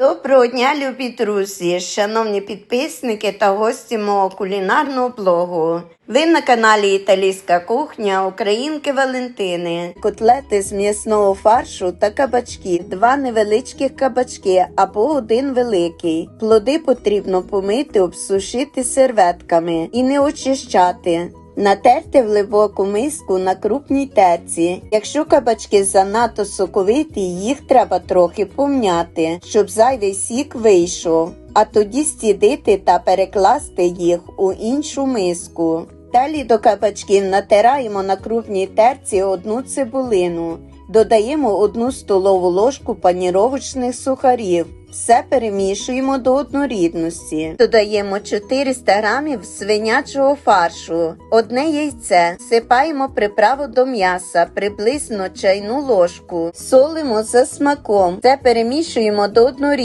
Доброго дня, любі друзі, шановні підписники та гості мого кулінарного блогу. Ви на каналі Італійська кухня Українки Валентини. Котлети з м'ясного фаршу та кабачки, два невеличких кабачки або один великий. Плоди потрібно помити, обсушити серветками і не очищати. Натерти в глибоку миску на крупній терці. Якщо кабачки занадто соковиті, їх треба трохи помняти, щоб зайвий сік вийшов, а тоді стідити та перекласти їх у іншу миску. Далі до кабачків натираємо на крупній терці одну цибулину. Додаємо одну столову ложку паніровочних сухарів. Все перемішуємо до однорідності. Додаємо 400 грамів свинячого фаршу, одне яйце, всипаємо приправу до м'яса, приблизно чайну ложку, солимо за смаком. Все перемішуємо до однорідності.